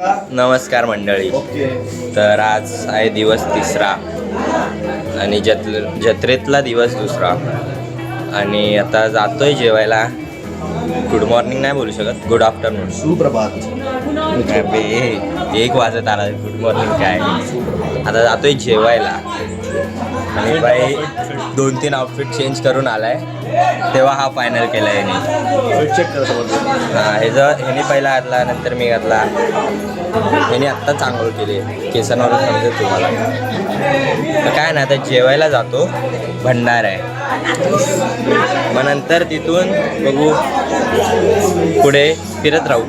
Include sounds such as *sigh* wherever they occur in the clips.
नमस्कार मंडळी. तर आज आहे दिवस तिसरा आणि जत जत्रेतला दिवस दुसरा. आणि आता जातोय जेवायला. गुड मॉर्निंग नाही बोलू शकत गुड आफ्टरनून सुप्रभात. एक वाजत आला गुड मॉर्निंग काय? आता जातोय जेवायला. आणि बाई दोन तीन आउटफिट चेंज करून आलाय. तेव्हा हा फायनल केला याने. चेक हा ह्याचं ह्याने पहिला घातला नंतर मी घातला. ह्याने आत्ता चांगलं केले. केसांवरून समजेल तुम्हाला. तर काय ना आता जेवायला जातो. भंडार आहे. मग नंतर तिथून बघू. पुढे फिरत राहू.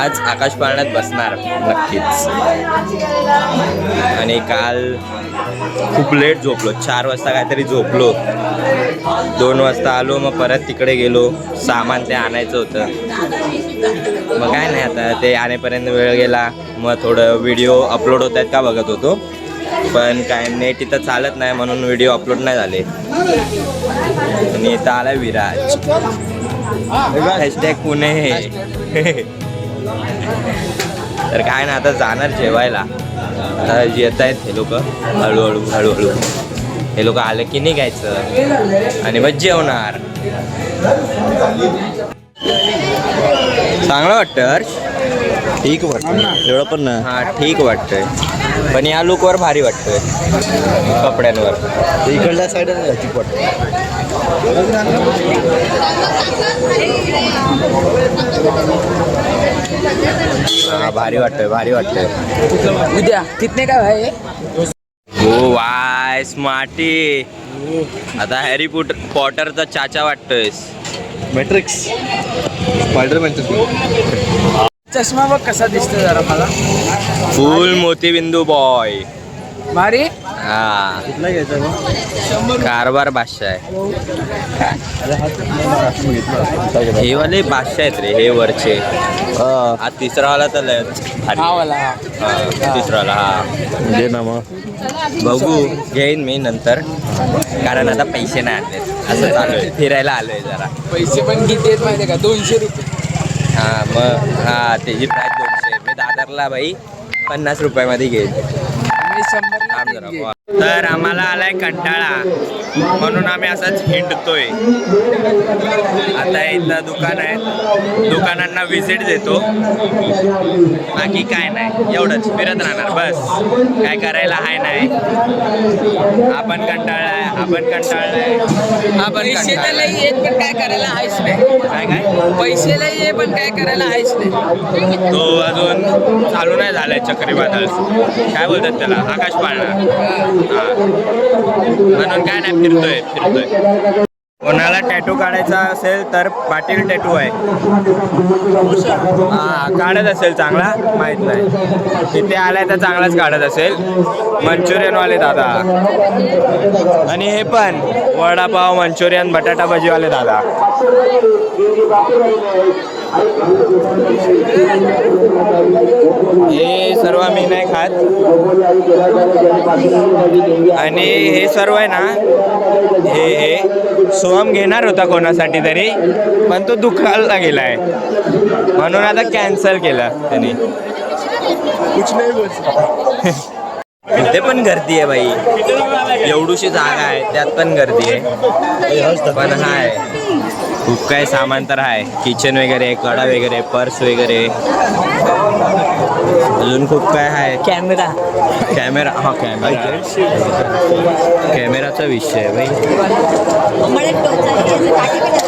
आज आकाश पाळण्यात बसणार नक्कीच. आणि काल खूप लेट झोपलो. चार वाजता काहीतरी झोपलो. दोन वाजता आलो मग परत तिकडे गेलो. सामान ते आणायचं होतं. मग काय नाही आता ते आणेपर्यंत वेळ गेला. मग थोडं व्हिडिओ अपलोड होत आहेत का बघत होतो. पण काय नेट इथं चालत नाही म्हणून व्हिडिओ अपलोड नाही झाले. आणि इथं आला विराज. हॅशटॅग पुणे. *laughs* तर काय ना आता जाणार जेवायला. आता येत आहेत हे लोक हळूहळू हळूहळू. हे लोक आले की निघायचं. आणि मग जेवणार चांगलं वाटतं हर्ष? ठीक वाटतं एवढं पण नाही. हा ठीक वाटतंय. पण या लुकवर भारी वाटतंय. कपड्यांवर. इकडल्या साईड ठीक वाटतं हा भारी वाटतंय भारी वाटतंय. उद्या कितने का है हो वाय स्मार्टी. आता हॅरी पुट पॉटरचा चाचा वाटतोयस मॅट्रिक्स. स्पायडरमॅनचं चष्मा बघ कसा दिसतो जरा मला. फुल मोतीबिंदू बॉय भारी? हा. कुठला घ्यायचा कारभार बादशाह आहे. अरे हा हे वाले बादशाह आहेत रे हे वरचे. हा. हा तिसरा वाला तर लय भारी. हा. वाला हा, तिसरा वाला हा. दे ना मग. बघू घेईन मी नंतर. कारण आता पैसे नाही आणले असं चालू आहे. फिरायला आलोय जरा. पैसे पण किती आहेत माहिती का? दोनशे रुपये. हा मग हा त्याची प्राईस दोनशे. मी दादरला बाई पन्नास रुपयामध्ये घेईन वा. तर आम्हाला आलाय कंटाळा. म्हणून आम्ही असंच हिंडतोय. आता इथं दुकान आहे. दुकानांना व्हिजिट देतो. बाकी काय नाही. एवढंच. फिरत राहणार. बस. काय करायला हाय नाही. आपण कंटाळलाय. आपण कंटाळलाय. आपण येत पण काय करायला आहेच नाही. काय काय? पैसे लई ये पण काय करायला आहेच नाही. तो अजून चालू नाही झालाय चक्रीवादळ. काय बोलतात त्याला? आकाश पाळणा. हा. म्हणून काय नाही फिरतोय फिरतोय. कोणाला टॅटू काढायचा असेल तर पाटील टॅटू आहे. हा काढत असेल चांगला माहीत नाही. तिथे आलाय तर चांगलाच काढत असेल. मंचुरियनवाले दादा. आणि हे पण वडापाव मंचुरियन बटाटा भजीवाले दादा. हे सर्व मी नाही खात. आणि हे सर्व आहे ना हे हे सोहम घेणार होता कोणासाठी तरी पण तो दुखायला आहे. म्हणून आता कॅन्सल केला त्यांनी. इथे पण गर्दी आहे बाई. एवढीशी जागा आहे त्यात पण गर्दी आहे. पण हाय. खूप काय सामान तर आहे. किचन वगैरे कडा वगैरे पर्स वगैरे. अजून खूप काय आहे? कॅमेरा कॅमेरा हा कॅमेरा कॅमेराचा विषय आहे भाई.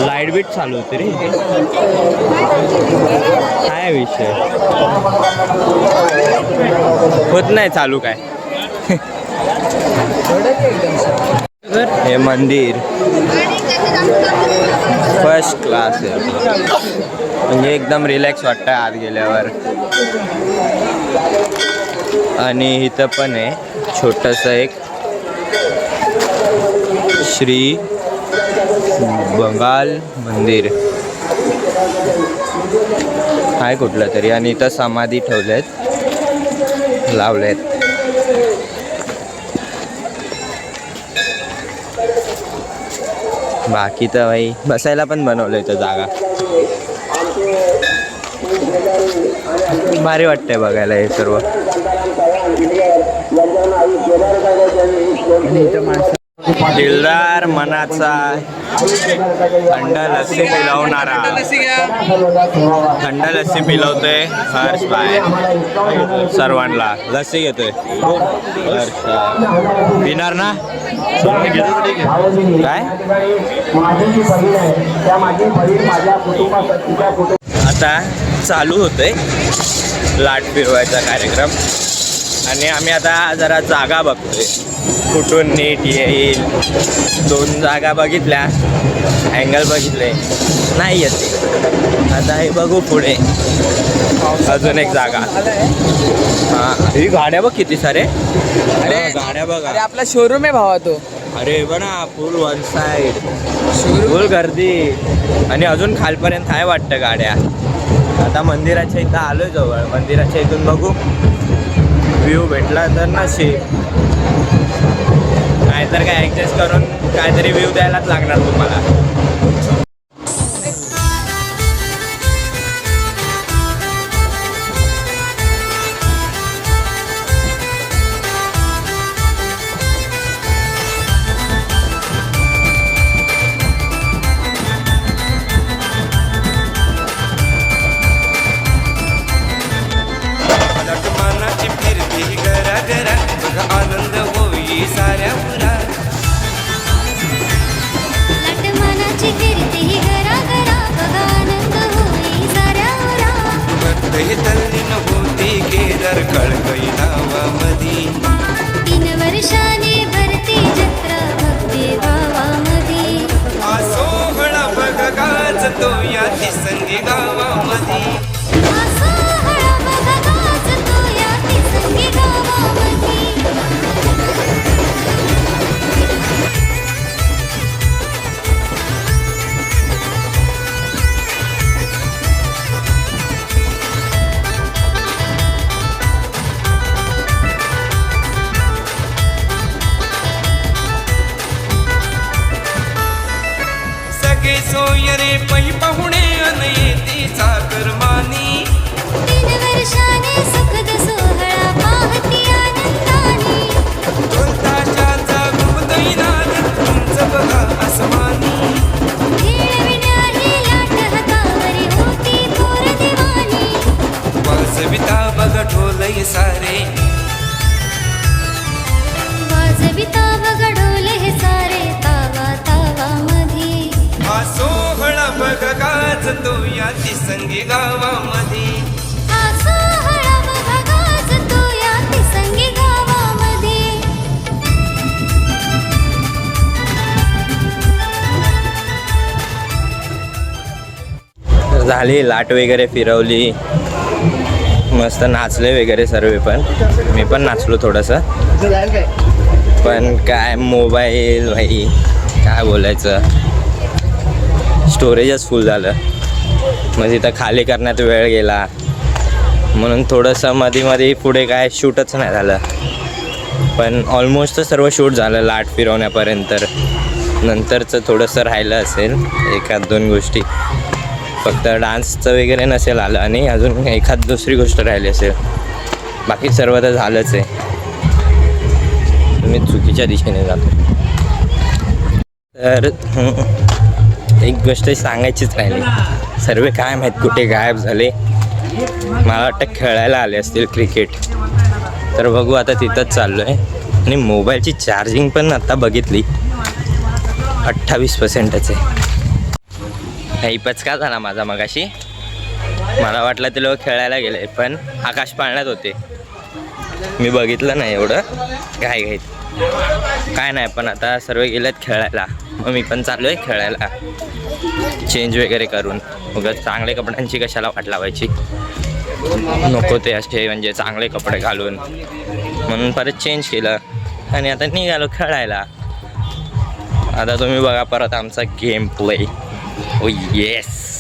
लाइट बीट चालू होते रे. काय विषय? होत नाही चालू काय. *laughs* हे मंदिर. फर्स्ट क्लास आहे म्हणजे एकदम रिलॅक्स वाटतं आत गेल्यावर. आणि इथं पण आहे छोटंसं एक श्री बंगाल मंदिर. आहे कुठलं तरी. आणि इथं समाधी ठेवलेत लावलेत. बाकी तर भाई बसायला पण बनवलं इथं जागा भारी वाटतंय बघायला हे सर्व दिलदार मनाचा थंड लस्सी पिलवणारा. लसी थंड लस्सी पिलवतोय हर्ष बाय. सर्वांना लस्सी घेतोय. हर्ष. पिणार ना? काय? आता चालू होतोय लाट फिरवायचा कार्यक्रम. आणि आम्ही आता जरा जागा बघतोय. कुठून नीट येईल? दोन जागा बघितल्या. अँगल बघितले. नाही येते आता हे बघू पुढे. अजून एक जागा. हा. ही गाड्या बघ किती सारे. अरे गाड्या अरे बघा आपला शोरूम आहे भावा तो. अरे बघा फुल वन साइड फुल गर्दी. आणि अजून खालपर्यंत आहे वाटतं गाड्या. आता मंदिराच्या इथं आलोय जवळ. मंदिराच्या इथून बघू. व्ह्यू भेटला तर नशीब. नाहीतर काय ॲडजस्ट करून काहीतरी व्ह्यू द्यायलाच लागणार तुम्हाला. भक्त हे तल्लीन होती केदार कळकई नावामधी. तीन वर्षाने भरती जत्रा भक्ती भावामध्ये आसोहळा बघ गाज तो या संगी गावामधी. लाट वगैरे फिरवली. मस्त नाचले वगैरे सर्व पण. मी पण नाचलो थोडंसं. पण काय मोबाईल भाई काय बोलायचं? स्टोरेजच फुल झालं. म्हणजे मग तिथं खाली करण्यात वेळ गेला. म्हणून थोडंसं मध्ये मध्ये पुढे काय शूटच नाही झालं. पण ऑलमोस्ट तर सर्व शूट झालं लाट फिरवण्यापर्यंत. नंतरचं थोडंसं राहिलं असेल एखाद दोन गोष्टी. फक्त डान्सचं वगैरे नसेल आलं आणि अजून एखाद दुसरी गोष्ट राहिली असेल. बाकी सर्व तर झालंच आहे. मी चुकीच्या दिशेने जातो. तर एक गोष्ट सांगायचीच राहिली. सर्व काय माहीत कुठे गायब झाले. मला वाटतं खेळायला आले असतील क्रिकेट. तर बघू आता तिथंच चाललो आहे आणि मोबाईलची चार्जिंग पण आता बघितली. अठ्ठावीस पर्सेंटच आहे. काही पचका झाला माझा मगाशी? मला वाटलं ते लोक खेळायला गेले पण आकाश पाळण्यात होते. मी बघितलं नाही एवढं. घाई घाईत. काय नाही पण आता सर्व गेलेत खेळायला. मग मी पण चाललो आहे खेळायला. चेंज वगैरे करून. मग चांगल्या कपड्यांची कशाला वाट लावायची? नको ते असे म्हणजे चांगले कपडे घालून. म्हणून परत चेंज केलं. आणि आता निघालो खेळायला. आता तुम्ही बघा परत आमचा गेम प्ले Oh yes!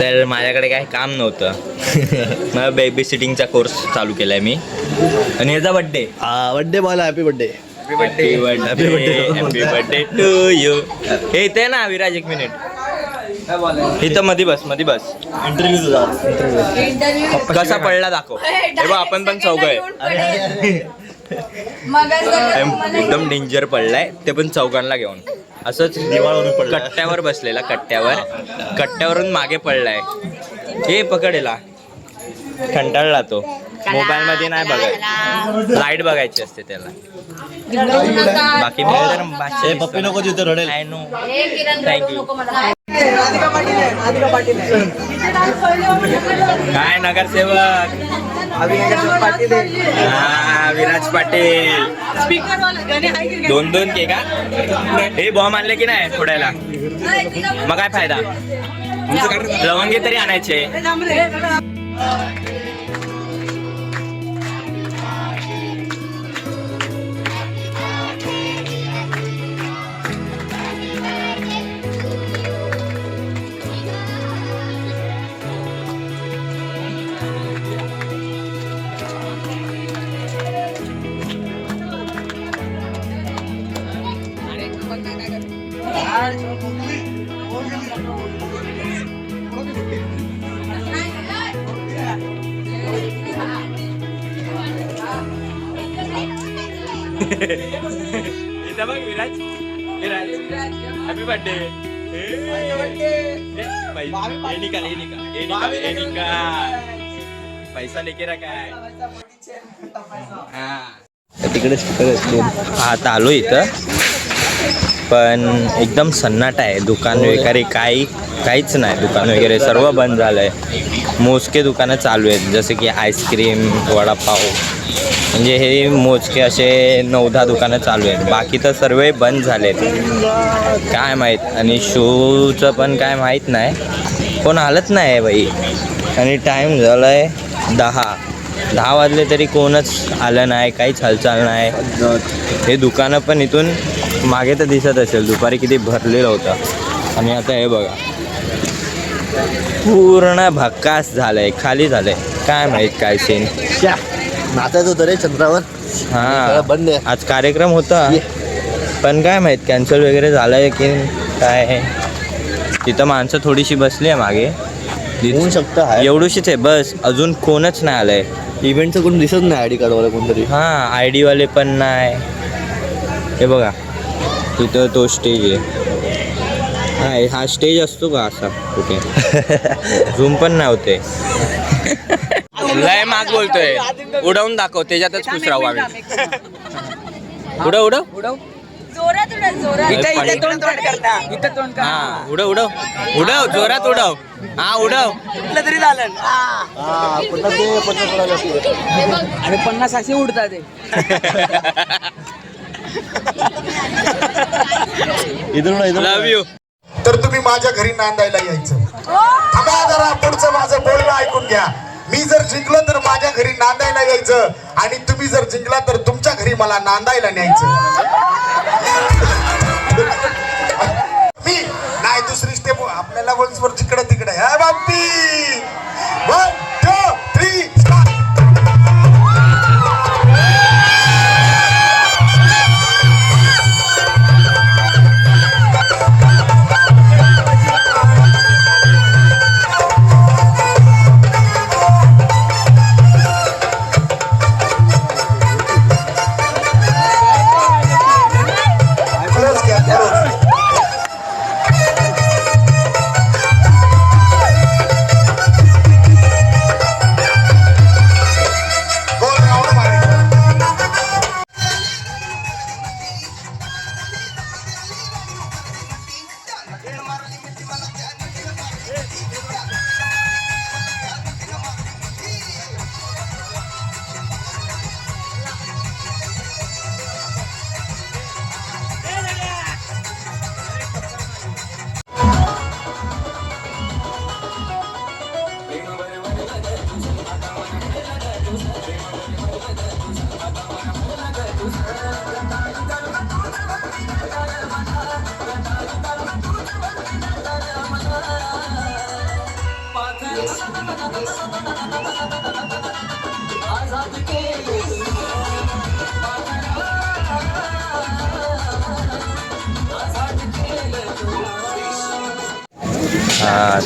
तर माझ्याकडे काही काम नव्हतं. मग बेबी सिटिंगचा कोर्स चालू केलाय मी. आणि याचा birthday birthday ball happy birthday happy birthday happy birthday to you हे इथे ना विराज एक मिनिट इथं मधी बस मधी बस. इंटरव्ह्यू तुझा कसा पडला दाखव. *laughs* हे बघ आपण पण चौघ आहे. एकदम डेंजर पडलाय. ते पण चौघांना घेऊन. असंच दिवाळवरून पडला. कट्ट्यावर बसलेला कट्ट्यावर. कट्ट्यावरून मागे पडलाय. हे पकडेला कंटाळला तो. मोबाईल मध्ये नाही बघत. लाइट बघायची असते त्याला. बाकी ए पप्पी नको तिथे रडेल. Know. Thank you. काय नगरसेवक? हा विराज पाटील. दोन दोन के का? हे बॉम्ब आणले की नाही फोडायला? मग काय फायदा? लवंगे तरी आणायचे. इथं बघ विराज विराज हॅपी बर्थडे पैसा लेके रखा है तिकडे स्पीकर आता आलो इथं पण एकदम सन्नाट आहे दुकान वगैरे काही काहीच नाही दुकान वगैरे सर्व बंद झालं आहे मोजके दुकानं चालू आहेत जसे की आईस्क्रीम वडापाव. म्हणजे हे मोजके असे नऊ दहा दुकानं चालू आहेत. बाकी तर सर्व बंद झालेत. काय माहीत? आणि शूचं पण काय माहीत नाही. कोण आलंच नाही आहे बाई. आणि टाईम झाला आहे दहा. दहा वाजले तरी कोणच आलं नाही काहीच हालचाल नाही. हे दुकानं पण इथून मागे तर दिसत असेल. दुपारी किती भरलेलं होतं. आणि आता हे बघा. पूर्ण भक्कास झालं आहे खाली झालं आहे काय माहीत काय सीन नाचायचं होतं रे चंद्रावर. हा. बंद आहे. आज कार्यक्रम होता. पण काय माहीत कॅन्सल वगैरे झालंय की काय तिथं माणसं थोडीशी बसली आहे मागे. होऊ शकतं आहे. एवढीशीच आहे बस. अजून कोणच नाही आलंय. इव्हेंटचं कोण दिसत नाही आयडी कार्डवाला कोणतरी. हा आय डीवाले पण नाही. हे बघा. तिथं तो स्टेज आहे. हा हा स्टेज असतो का असा कुठे? *laughs* झूम पण नाही होते *laughs* लय माग बोलतोय. उडवून दाखव त्याच्यातच खुश राहू आम्ही. उडव उडव. उडव इथं इथं तोंड तोंड करता. इथं तोंड कर हा उडव उडव. उडव जोरात उडव. हा उडव. कुठलं तरी झालं. हा. ते पन्नास असे उडतात ते इथून ना, इथून ना. लव यू तर तुम्ही माझ्या घरी नांदायला यायचं. थांबा जरा पुढचं माझं बोलणं ऐकून घ्या. मी जर जिंकलो तर माझ्या घरी नांदायला यायचं आणि तुम्ही जर जिंकला तर तुमच्या घरी मला नांदायला न्यायचं. मी नाही दुसरी स्टेप आपल्याला वंशवर जिकडे तिकडे. हा बाप्पी!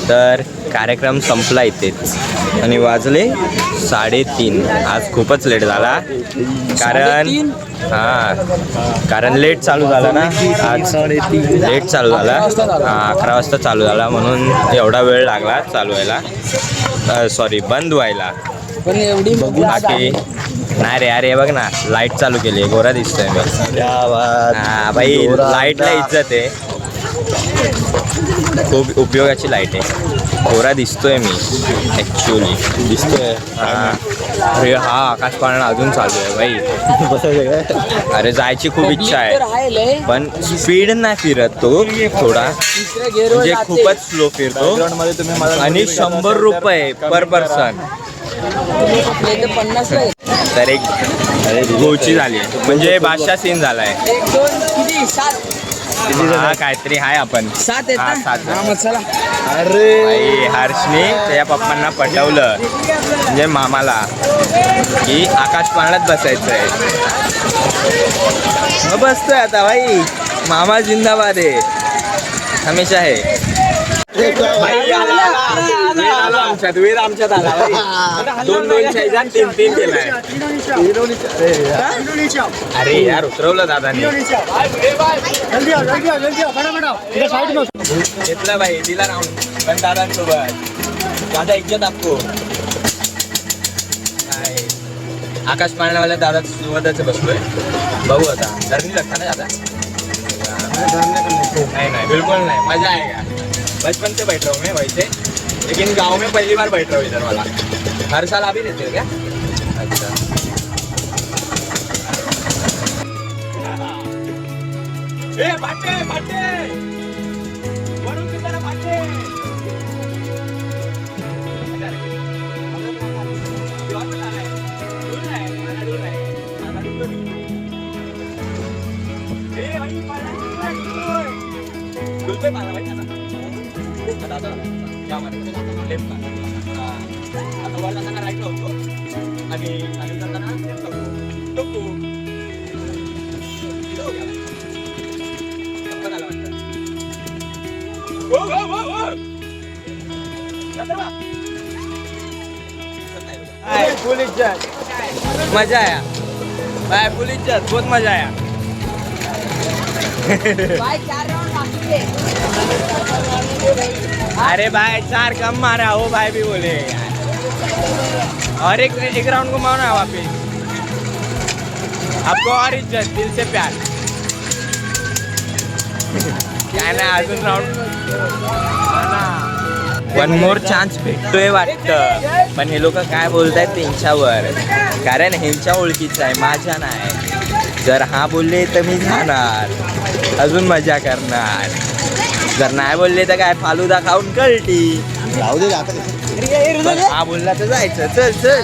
तर कार्यक्रम संपला इथेच. आणि वाजले साडेतीन. आज खूपच लेट झाला. कारण हा. कारण लेट चालू झाला ना. आज लेट चालू झाला. हा अकरा वाजता चालू झाला म्हणून एवढा वेळ लागला चालू व्हायला. सॉरी बंद व्हायला. पण एवढी बाकी नाही रे अरे बघ ना लाइट चालू केली. गोरा दिसतोय मी हा भाई लाईटला इज्जत आहे. खूप उपयोगाची लाइट आहे. गोरा दिसतोय मी ॲक्च्युली दिसतोय. हा. अरे हा आकाश पाळणा अजून चालू आहे काय अरे जायची खूप इच्छा आहे. पण स्पीड नाही फिरत तो थोडा. म्हणजे जाते. खूपच स्लो फिरतो. आणि शंभर रुपये पर पर्सन. तर एक गोची झाली म्हणजे बादशाह सीन झालाय किती हा काहीतरी आहे आपण. सात आहेत हा, ना? सात जण. हा, मग चला. अरे! आई हर्षने त्याच्या पप्पांना पटवलं. म्हणजे मामाला. की आकाश पाळण्यात बसायचं आहे मग बसतोय आता भाई. मामा जिंदाबाद आहे. हमेशा आहे. आमच्यात वेद आमच्यात आला दोन दोन शाहीजान तीन तीन केलाय अरे यार उतरवलं दादा घेतलं भाई दिला राहून पण दादांसोबत दादा इज्जत आपको आकाश पाळण्यावाल्या दादा सोबतच बसलोय. बघू आता. धरणी लागता ना दादा नाही नाही बिलकुल नाही. मजा आहे. का बचपन से बैठ रहा हूँ मैं वैसे लेकिन गांव में पहली बार बैठ रहा हूँ इधर वाला। हर साल आप ही रहते हो क्या? अच्छा। ए, बाटे, बाटे! आता, या मध्ये. Left ला. हा. आता वर जाताना right ला होतो. आणि खाली जाताना left ला होतो. टुकू. इथं गेला. पण आला वाटतं. जातं बा. हाय, फुल इज्जत मजा आया फुल इज्जत बहुत मजा आया बाय चार राउंड बाकी है अरे भाई चार कम मारा हो भाई भी बोले। और एक एक राउंड को मारना वापिस। आपको और इज्जत दिल से प्यार। काय नाही अजून राऊंड वन मोर चान्स भेटतोय वाटतं. पण हे लोक काय बोलतायत त्यांच्यावर? कारण ह्यांच्या ओळखीचं आहे माझ्या नाही. जर हा बोलले तर मी जाणार. अजून मजा करणार. जर नाही बोलले तर काय फालुदा खाऊन कळटी राहू दे आता हा बोलला तर जायचं. चल चल.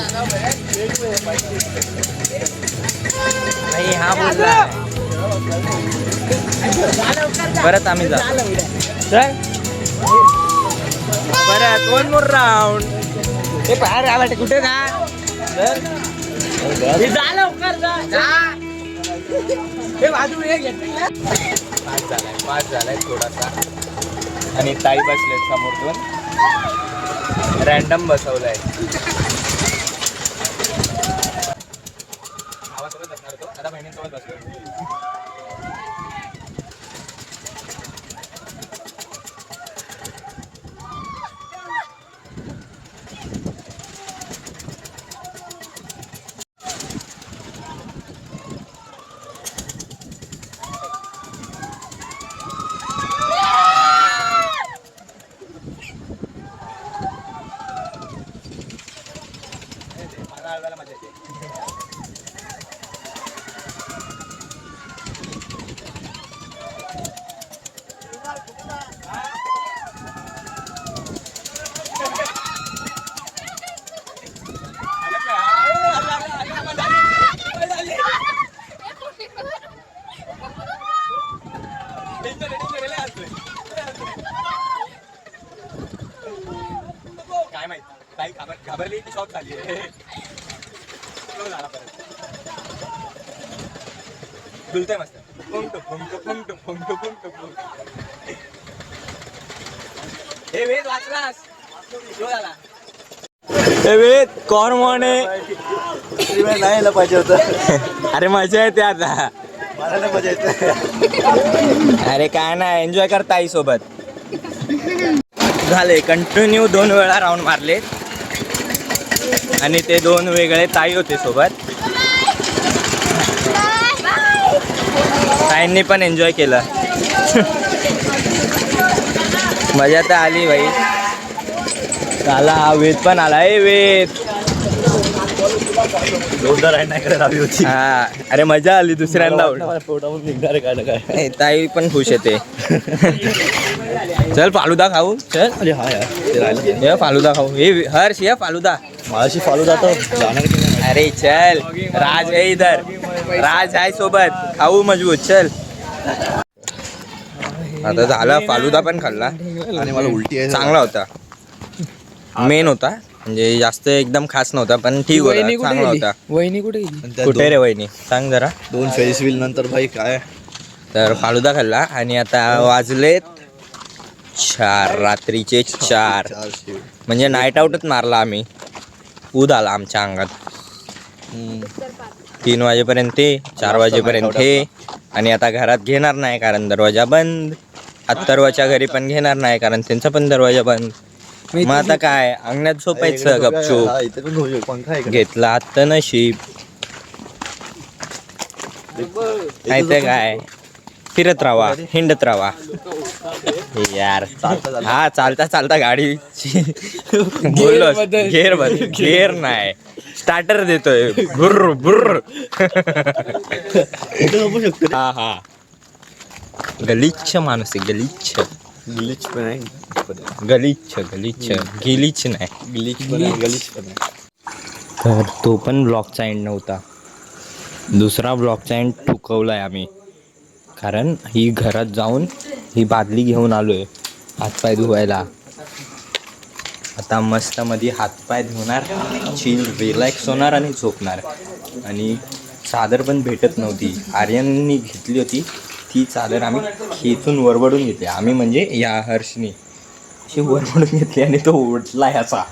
नाही हा बोलला. परत आम्ही जातो चल. परत वन मोर राऊंड हे बाहेर आला कुठे का जा लवकर जा. जा. हे बाजू घेतलं पाच झालाय पाच झालाय थोडासा. आणि ताई बसलेत समोर दोन रॅन्डम बसवलाय. भावासोबत बसणार होतो. दादा बहिणींसोबत बसलो मला हलवायला मजा येते काय माहीत काही खबर घाबरली की शॉक झाली डुलतंय मस्त पुंटू, पुंटू, पुंटू, पुंटू, पुंटू, पुंटू. ए वेद वाचलास Slow झाला. कॉर म्हणे? नाही यायला पाहिजे होतं. अरे मजा येते आता. मला नाही मजा येते. अरे काय नाही एन्जॉय करता आई सोबत झाले कंटिन्यू दोन वेळा राऊंड मारले. आणि ते दोन वेगळे ताई होते सोबत. ताईंनी पण एन्जॉय केलं. *laughs* मजा तर आली भाई आला वेद पण आला. ए वेद. जोरदार आहे नाही करायला हवी होती. हा. अरे मजा आली दुसऱ्यांदा. उलट. मला पोटावरून निघणार आहे काय ना काय. ए, ताई पण खुश येते चल फालुदा खाऊ. चल. अरे हा यार. ते राहिलं. ये फालुदा खाऊ. हे हर्ष ये फालुदा. माझ्याशी फॉलो जातो जाणार की नाही? अरे चल. राज है इधर. राज आहे सोबत. खाऊ मजबूत. चल. आता झाला फालुदा पण खाल्ला. आणि मला उलटी आहे चांगला होता. मेन होता. म्हणजे जास्त एकदम खास नव्हता पण ठीक होता चांगला होता. वहिनी कुठे गेली? आणि त्या कुठे रे वहिनी? सांग जरा. दोन दोन फेस व्हील नंतर भाई काय? तर फालुदा खाल्ला आणि आता वाजलेत चार रात्रीचे चार. म्हणजे नाईट आऊटच मारला आम्ही. ऊद आला आमच्या अंगात. हम्म. तीन वाजेपर्यंत ते चार वाजेपर्यंत हे. आणि आता घरात घेणार नाही कारण दरवाजा बंद. अत्तरवाच्या घरी पण घेणार नाही कारण त्यांचा पण दरवाजा बंद. मग आता काय? अंगणात झोपायचं गपचूप. इथे पण होऊ शकतो. पंखा आहे का? घेतला आत्ता नशीब. नाही तर काय? फिरत राहा हिंडत राहा. यार हा चालता चालता गाडी बोललो घेर बदल घेर नाही. स्टार्टर देतोय. बुर्र बुर्र इथे झोपू शकतो. रे. हा हा. गलिच्छ माणूस आहे गलिच्छ. ग्लिच पण आहे. गलिच्छ गलिच्छ. गिलिच नाही. ग्लिच पण आहे गलिच पण आहे. तर तो पण ब्लॉकचा एंड नव्हता. दुसरा ब्लॉकचा एंड टुकवलाय आम्ही. कारण ही घरात जाऊन ही बादली घेऊन आलोय हातपाय धुवायला. आता मस्त मध्ये हातपाय धुणार चिल रिलॅक्स होणार आणि झोपणार. आणि चादर पण भेटत नव्हती. आर्यननी घेतली होती. ती चादर आम्ही खेचून वरवडून घेतली. आम्ही म्हणजे या हर्षनी. अशी वरवडून घेतली आणि तो उठला ह्याचा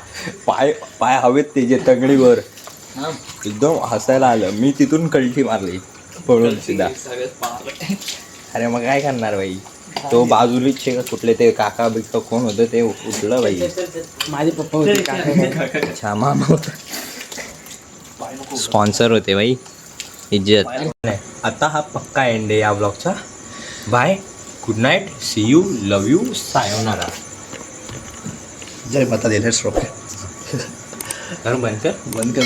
पाय पाय हवेत त्याचे तगडीवर. एकदम हसायला आलं. मी तिथून कलठी मारली. पळून सीधा. अरे मग काय करणार बाई? तो बाजूलीचे कुठले ते काका बिका कोण होतं ते उठलं बाई. माझे पप्पा होते काका अच्छा मामा होता. स्पॉन्सर होते. बाई. इज्जत. आता हा पक्का एंड आहे या ब्लॉगचा bye. Good night see you love you sayonara जय माता दे. लेट्स रॉक बंद कर बंद कर.